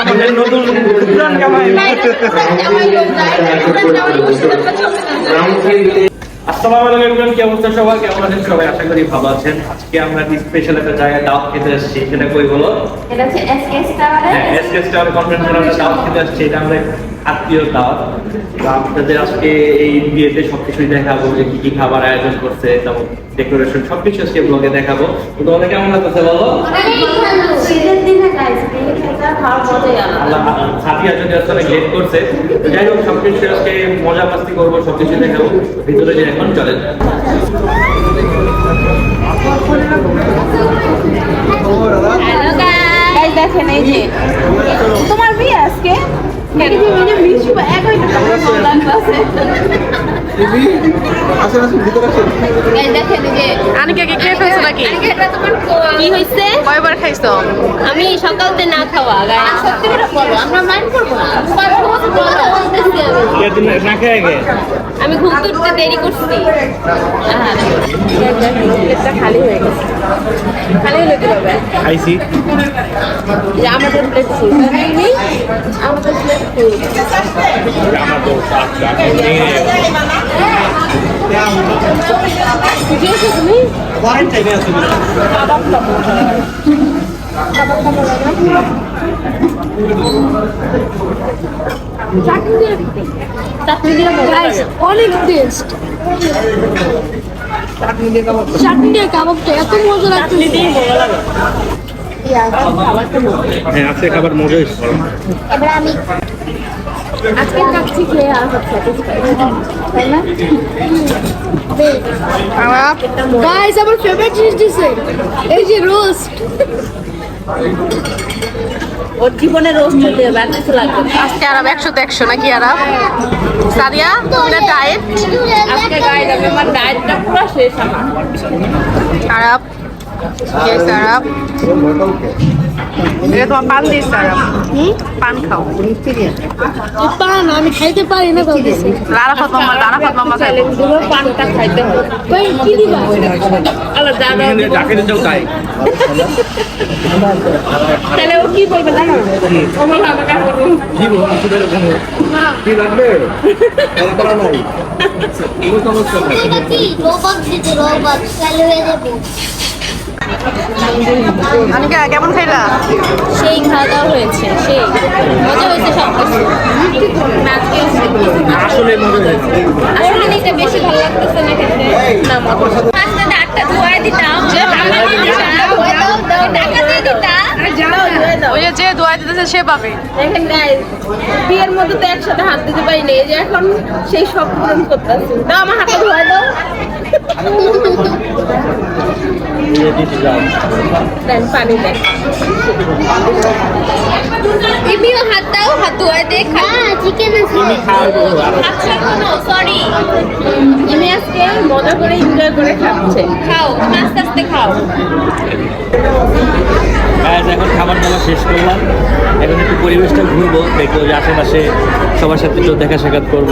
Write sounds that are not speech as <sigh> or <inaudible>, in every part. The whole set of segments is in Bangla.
আমাদের নতুন পুরান জামাই আসসালামু আলাইকুম কি অবস্থা সবাই কেমন আছেন সবাই? আশা করি ভালো আছেন। আজকে আমরা স্পেশাল একটা জায়গায় দাওয়াত খেতে এসেছি সেটা কই বলো? এটা হচ্ছে হ্যাঁ এসকে স্টার কনফারেন্স হলে আমরা দাওয়াত খেতে আসছি। এটা আমরা আত্মীয় দাওয়াত তো আপনাদের আজকে এই বিয়েতে সবকিছুই দেখাবো যে কি কি খাবার আয়োজন করছে তারপর ডেকোরেশন সবকিছু আজকে ব্লগে দেখাবো। তো তোমাদের কেমন লাগতেছে বলো? শীতের দিনে গাইস বিয়ে খেতে খাওয়ার মজাই আলাদা আর যদি আসলে লেট করছে, যাই হোক সব কিছু আজকে মজা মাস্তি করব সব সবকিছু দেখাবো। ভিতরে যে এখন চলে। তোমার বিয়ে আজকে? একই আমি সকালতে না খাওয়া সত্যি করে বলো আমরা মাইন্ড করব আমি। খেয়ে গে আমি ঘুম তুলতে দেরি করছি। প্লেটটা খালি হয়ে গেছে। খালি হলে কি হবে? খাইছি। যে আমাদের প্লেট ফুল আমাদের প্লেট ফুল অনেক টেস্ট চাটনি দিয়ে কাবাবটা এত মজা লাগছে খাবার মজা এবার আমি আজকে কাচ্ছি খেয়ে আর তাই না গাইস আমার ফেভারিট জিনিস দিছে। এই যে রোস্ট ওর জীবনে রোস্ট হতে হবে আর কিছু লাগবে। আজকে আরাম একশো তো একশো নাকি আরাম সাদিয়া তোমার ডায়েট আজকে গাইড আমি আমার ডায়েটটা পুরো শেষ আমার। আরাম ইয়েস আরাম এটা তোমার পান দিস পান খাও। এই পান আমি খাইতে পারি না কাউকে লারাফাত মামা লারাফাত মামা খাইলে পুরো পানটা খাইতে হবে ভাই কি দিবা? আল্লাহ দাদা যাকে দিতেও তাই। তাহলে ও কি বলবে জানো? আমার আমাকে বলব কি লাগবে? নাই। এটা কি রোবট দিতে রোবট চালু হয়ে যাব। আনিকা কেমন খাইলা? সেই খাওয়া দাওয়া হয়েছে সেই। মজা হয়েছে সব কিছু। আসলে মজা হয়েছে। আসলে দেখতে বেশি ভালো লাগতেছে না খেতে। না মজা। আটটা ধোয়াই দিতাম। টাকা দিয়ে দিতাম ওই যে যে দোয়া দিতেছে সে পাবে। দেখেন বিয়ের মধ্যে তো একসাথে হাত দিতে পারি না এই যে এখন সেই সব পূরণ করতেছি। দাও আমার হাতে ধোয়াই দাও। পানি ইমিও হাত দাও হাত ধোয়াই দে খা। চিকেন আছে। আচ্ছা সরি আজকে মজা করে এনজয় করে খাচ্ছে। খাও আস্তে আস্তে খাও। Guys, এখন খাবার দাবার শেষ করলাম। এখন একটু পরিবেশটা ঘুরবো দেখব যে আশেপাশে সবার সাথে একটু দেখা সাক্ষাৎ করব।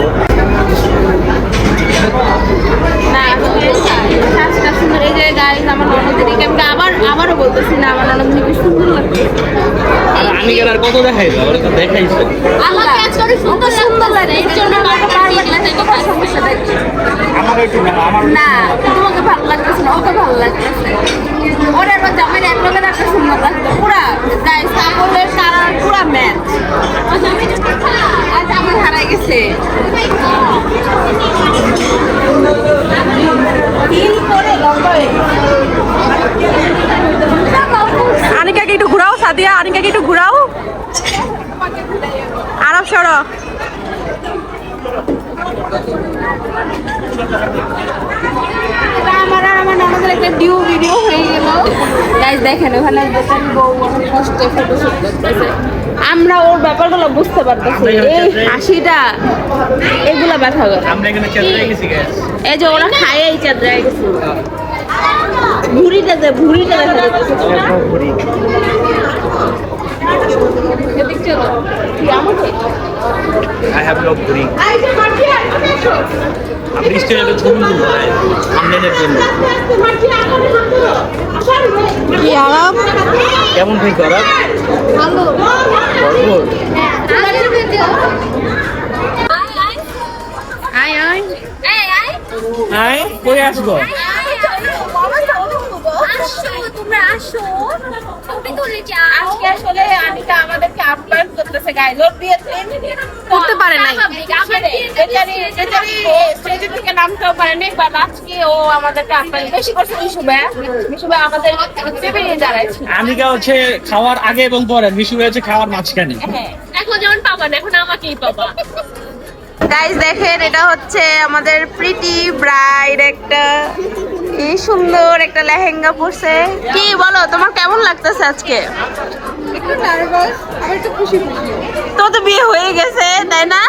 আমি আবার আবারও বলতেছি না আমার ননদিনীকে সুন্দর লাগছে। আর আমি আর কত দেখাই দেখাইছে আমার একটু না আমার না। তোমাকে ভালো লাগতেছে না ওকে ভালো লাগতেছে। ওরা এবার জামাই এক লোকের একটা সুন্দর লাগতো পুরা গাইজ কাপড়ের কালার পুরা ম্যাচ। আজ আমার হারাই গেছে। আনিকাকে একটু ঘুরাও সাদিয়া আনিকাকে একটু ঘুরাও। আরাম সরো। এটা আমার আমার ননদের একটা ডিউ ভিডিও হয়ে গেল গাইজ দেখেন ওখানে দোকান বউ অনেক কষ্টে ফটো করতেছে আমরা ওর ব্যাপারগুলো বুঝতে পারতেছি। এই হাসিটা এগুলা ব্যথা করে। এই যে ওরা খায় এই চাঁদরা গেছে। ভুড়িটা দেখা যাচ্ছে। এদিক চলো। কি আমাকে? আই হ্যাভ নো ঘুরি আমি স্টেজে ছবি তুলবো আমলেনের জন্য কি আরাম? কেমন ঠিক করা? ভালো। আয় আয় আয় আয় কই আসব? আজকে আসলে আনিকা আমাদেরকে আপ্যায়ন করতেছে গাইজ ওর বিয়েতে করতে পারে নাই। বেচারি বেচারি থেকে নামতেও পারেনি বাট আজকে ও আমাদেরকে আপ্যায়ন বেশি করছে মিশু ভাই আমাদের দাঁড়াইছে হচ্ছে খাওয়ার আগে এবং পরে মিশু হচ্ছে খাওয়ার মাঝখানে। হ্যাঁ। এখন যেমন পাবা না এখন আমাকেই পাবা। গাইস দেখেন এটা হচ্ছে আমাদের প্রিটি ব্রাইড একটা কি সুন্দর একটা লেহেঙ্গা পরছে। কি বলো তোমার কেমন লাগতেছে আজকে? একটু নার্ভাস আমার একটু খুশি খুশি। তো তো বিয়ে হয়ে গেছে তাই না?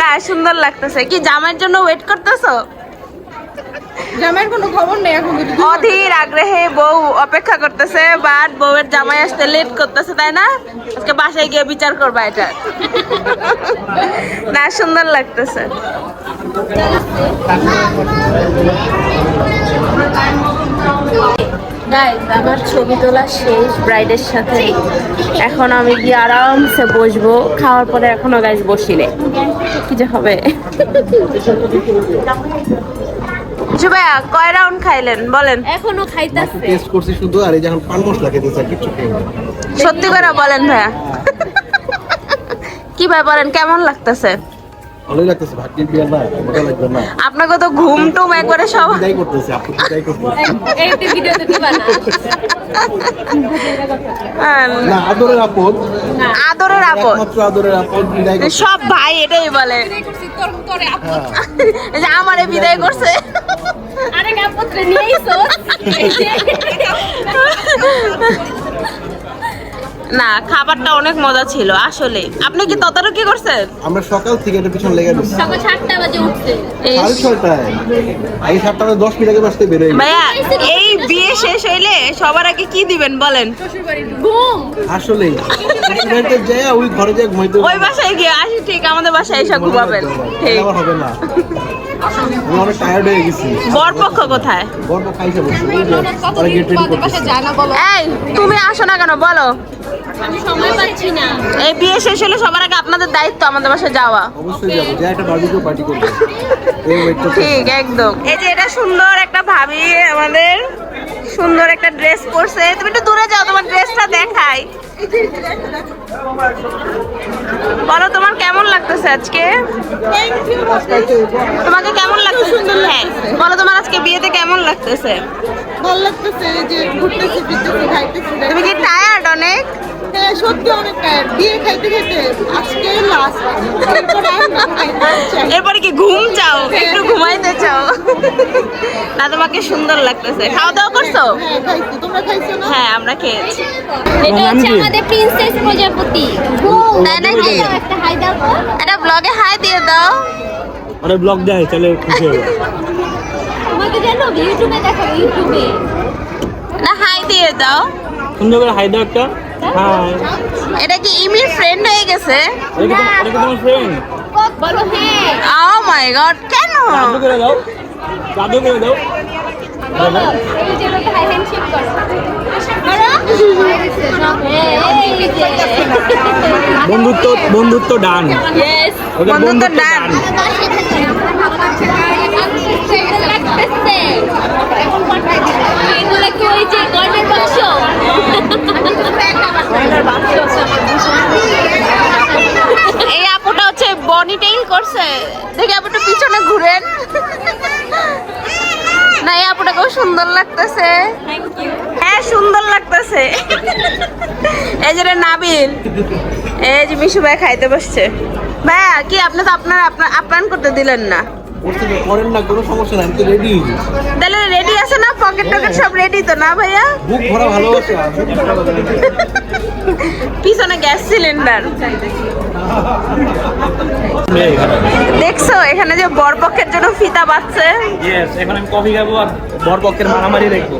না সুন্দর লাগতেছে। কি জামাইয়ের জন্য ওয়েট করতেছো? জামাইয়ের কোনো খবর নেই এখন অধীর আগ্রহে বউ অপেক্ষা করতেছে বাট বউয়ের জামাই আসতে লেট করতেছে তাই না? আজকে বাসায় গিয়ে বিচার করবা এটা। না সুন্দর লাগতেছে। আমার ছবি তোলা শেষ ব্রাইডের সাথে। এখন আমি গিয়ে আরামসে বসবো। খাওয়ার পরে এখনও গাইজ বসিলে কি যে হবে? জুবাইয়া কয় রাউন্ড খাইলেন? বলেন। এখনও খাইতাছে। টেস্ট করছি শুধু আর এই যখন পান মশলা খেতেছে কিছু সত্যি করে বলেন ভাইয়া। <laughs> কি ভাই বলেন কেমন লাগতেছে? ভালোই লাগতেছে বিয়ে না মজা লাগবে না। আপনাকে তো ঘুম টুম একবারে সব বিদায় করতেছে আপনি করতেছে। এই ভিডিওতে দিবা না। আদরের আপদ আদরের আপদ একমাত্র আদরের আপদ বিদায় সব ভাই এটাই বলে। হ্যাঁ। যে আমারে বিদায় করছে। আরে নিয়েইছো <laughs> না খাবারটা অনেক মজা ছিল আসলে। আপনি কি তদারকি করছেন? আমরা সকাল থেকে এটা পিছনে লেগে সকাল বাজে উঠছে। এই সাতটা বাজে দশ মিনিট আগে বাসতে বেরোয়। ভাইয়া এই বিয়ে শেষ হইলে সবার আগে কি দিবেন বলেন? ঘুম। আসলেই। রেস্টুরেন্টে যায় ওই ঘরে যায় ঘুমাইতে ওই বাসায় গিয়ে আসি ঠিক আমাদের বাসায় এসে ঘুমাবেন। ঠিক। হবে না। আমি অনেক টায়ার্ড হয়ে গেছি। বরপক্ষ কোথায়? গল্প খাইছে বসে ওই যে ওরা গেট রেডি করতেছে। এই তুমি আসো না কেন বলো। আমি সময় পাচ্ছি না। এই বিয়ে শেষ হলে সবার আগে আপনাদের দায়িত্ব আমাদের বাসায় যাওয়া। অবশ্যই যাব। যে একটা বার্বিকিউ পার্টি করব। এই ওয়েট করতে ঠিক একদম। এই যে এটা সুন্দর একটা ভাবি আমাদের। সুন্দর একটা ড্রেস পরছে। তুমি একটু দূরে যাও তোমার ড্রেসটা দেখাই। বলো তোমার কেমন লাগতেছে আজকে? তোমাকে কেমন লাগতেছে? হ্যাঁ বলো তোমার আজকে বিয়েতে কেমন লাগতেছে? ভালো লাগতেছে যে ঘুরতেছি তুমি কি টায়ার্ড অনেক? হ্যাঁ সত্যি অনেক টায়ার্ড বিয়ে খাইতে খাইতে আজকে লাস্ট <laughs> এরপরে কি ঘুম চাও? একটু ঘুমাইতে চাও? না তোমাকে সুন্দর লাগতেছে। খাওয়া দাওয়া করছ? হ্যাঁ খাইছি। তোমরা খাইছো না? হ্যাঁ আমরা খেয়েছি। এটা হচ্ছে আমাদের প্রিন্সেস প্রজাপতি। তাই নাকি একটা হাই দাও তো। এটা ব্লগে হাই দিয়ে দাও। আরে ব্লগ দেয় তাহলে খুশি হবে তোমাকে জানো ইউটিউবে দেখাবো ইউটিউবে না হাই দিয়ে দাও। সুন্দর করে হাই দাও একটা। এটা কি ইমির ফ্রেন্ড হয়ে গেছে? এটা কি এটা কি তোমার ফ্রেন্ড বলো হ্যাঁ ও মাই গড কেন জাদু করে দাও। হ্যাঁ। বন্ধুত্ব বন্ধুত্ব ডান। বন্ধুত্ব ডান। লাগতেছে। এগুলো কি ওই যে গয়নার বাক্স? এই আপুটা হচ্ছে বনি টেইল করছে দেখি আপুটা পিছনে ঘুরেন না এই আপুটাকেও সুন্দর লাগতেছে। হ্যাঁ সুন্দর লাগতেছে। এই যে নাবিল এই যে মিশু ভাই খাইতে বসছে। ভাইয়া কি আপনি তো আপনার আপনার আপ্যায়ন করতে দিলেন না? করেন না কোনো সমস্যা নাই আমি তো রেডি তাহলে রেডি না পকেট টকেট সব রেডি তো না ভাইয়া? বুক ভরা ভালোবাসা। পিছনে গ্যাস সিলিন্ডার। দেখছ এখানে যে বরপক্ষের জন্য ফিতা বাজছে এখন আমি কফি খাব আর বরপক্ষের মারামারি দেখব।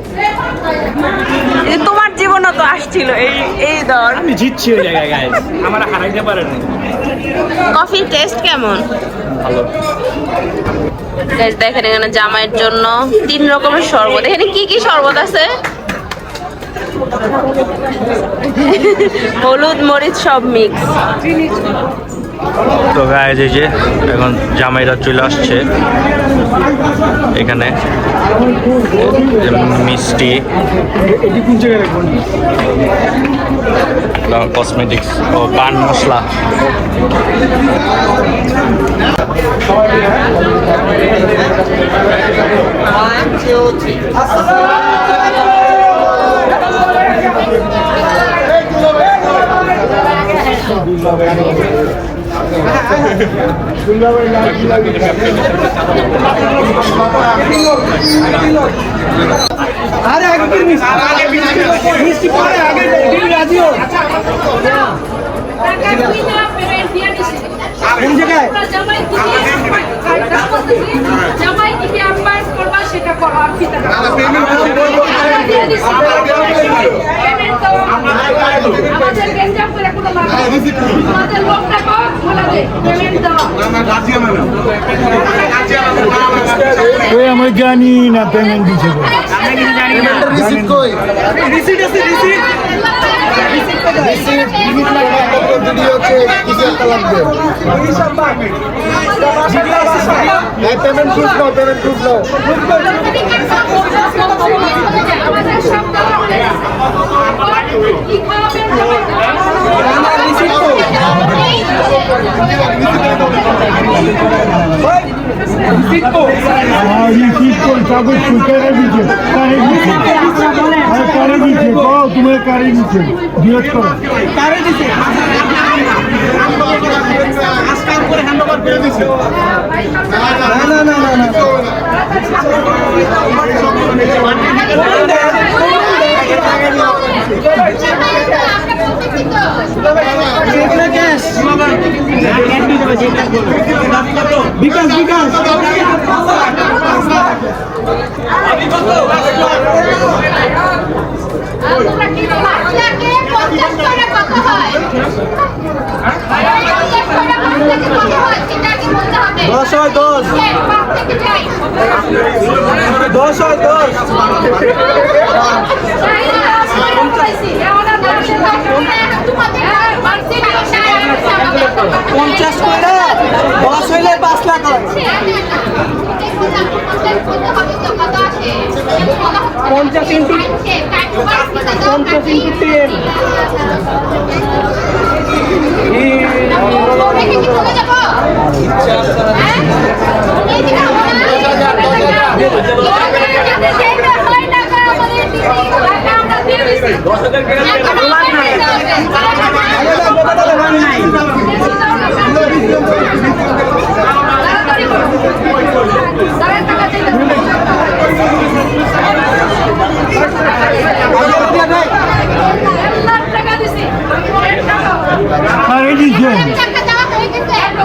যে তোমার জীবনও তো আসছিল এই এই দর আমি জিতছি ওই জায়গায় গাইজ আমার হারাইতে পারেনি কফি টেস্ট কেমন? ভালো। গাইজ দেখেন এখানে জামাইয়ের জন্য তিন রকমের শরবত। এখানে কি কি শরবত আছে? <laughs> হলুদ মরিচ সব মিক্স তো গাইজ এই যে এখন জামাইরা চলে আসছে। এখানে। মিষ্টি। কসমেটিক্স ও পান মশলা। আরে আগে মিষ্টি? পরে আগে তুমি রাজি হও কোন জায়গায়? আমি জানি না পেমেন্ট দিছে রিসিভ কই? রিসিট আছে রিসিট রিসিভ লিমিট লাগবে কত ভিডিওতে কিছু একটা লাগবে এই পেমেন্ট প্রুফ নাও পেমেন্ট প্রুফ নাও আমাদের সব কি খাওয়াবেন রিসিট কই কাগজ সুকেরে দিছে কারে দিছে আরে কারে দিছে কও তুমি কারে। দিছে? জিজ্ঞেস করো কারে দিছে। না না না না বিকাশ বিকাশ। তোমরা কি বলো আপনাকে 50 করে কত দশ হয় দশ দশ হয় দশ পঞ্চাশ করে দশ হইলে পাঁচ লাখ হয়। পঞ্চাশ ইন্টু পঞ্চাশ ইন্টু টেন কারে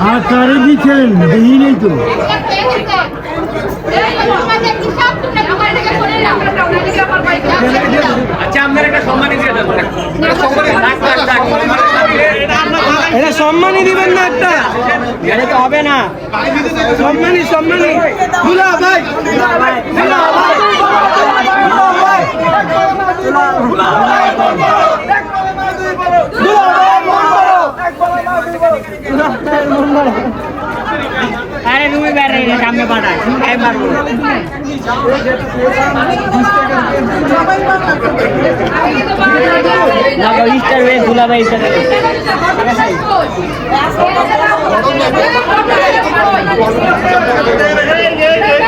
আর কারে দিচ্ছেন দেখি নেই তো। আচ্ছা আপনার একটা সম্মানই দিয়ে দেবো লাখ লাখ লাখ এটা সম্মানই দিবেন না একটা। এটা তো হবে না। সম্মানই সম্মানই দুলা ভাই। দুলা ভাই। দুলা ভাই। আরে তুমি বেড়ে সামনে পাঠায় আমি পারব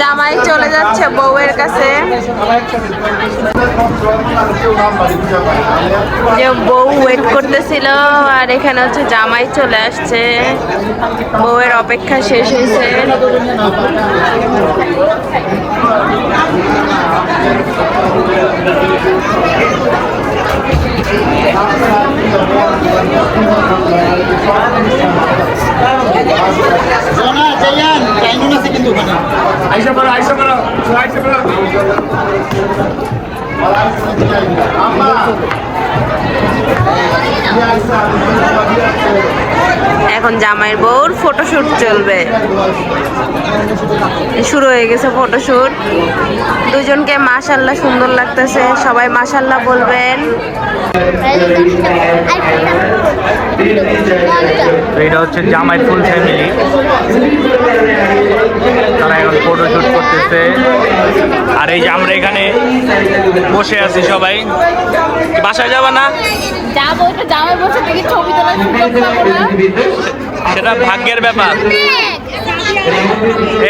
জামাই চলে যাচ্ছে বউয়ের কাছে। যে বউ ওয়েট করতেছিল আর এখানে হচ্ছে জামাই চলে আসছে। বউয়ের অপেক্ষা শেষ হয়েছে। আইসা পড়ো আইসা পড়ো আইসা পড়ো। এখন জামাইয়ের বউর ফটোশুট চলবে। শুরু হয়ে গেছে ফটোশুট দুজনকে মাশাল্লাহ সুন্দর লাগতেছে সবাই মাশাল্লাহ বলবেন। এটা হচ্ছে জামাই ফুল ফ্যামিলি তারা এখন ফটো শুট করতেছে। আর এই যে আমরা এখানে বসে আছি সবাই। বাসায় যাবা না? যাব এটা জামাই বসে থেকে ছবি তোলার সুযোগ পাবো না। সেটা ভাগ্যের ব্যাপার।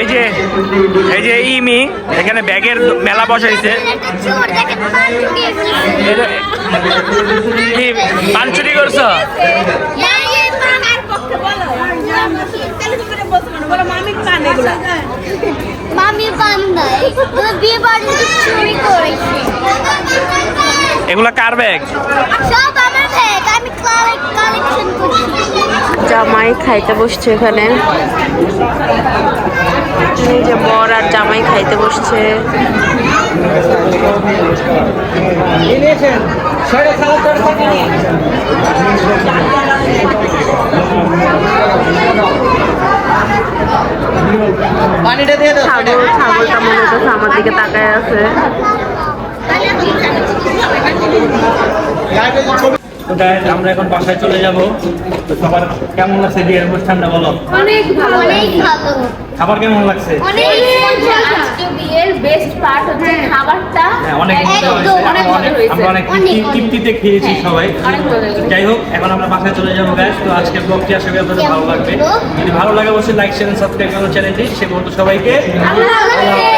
এই যে এই যে ইমি এখানে ব্যাগের মেলা বসাইছে। পান চুরি করছ? মামি পান বিয়ে বাড়িতে চুরি করেছে। এগুলা কার ব্যাগ সব আমার ব্যাগ আমি কালেকশন করছি। জামাই খাইতে বসছে এখানে। এই যে বর আর জামাই খাইতে বসছে। ছাগল ছাগলটা মনে হচ্ছে আমার দিকে তাকায় আছে। আমরা এখন বাসায় চলে যাব। তো সবার কেমন লাগছে বিয়ের অনুষ্ঠানটা বলো? অনেক ভালো অনেক ভালো। খাবার কেমন লাগছে? অনেক মজা। আজকে বিয়ের বেস্ট পার্ট হচ্ছে খাবারটা। হ্যাঁ, অনেক অনেক আমরা অনেক- হয়েছে। আমরা অনেক অনেক, তৃপ্তি- অনেক। তৃপ্তিতে খেয়েছি সবাই। মজা হয়েছে। যাই হোক এখন আমরা বাসায় চলে যাব গ্যাস তো আজকের ব্লগটি আশা করি আপনাদের ভালো লাগবে। যদি ভালো লাগে অবশ্যই লাইক শেয়ার সাবস্ক্রাইব করুন চ্যানেলটি। সে পর্যন্ত সবাইকে আল্লাহ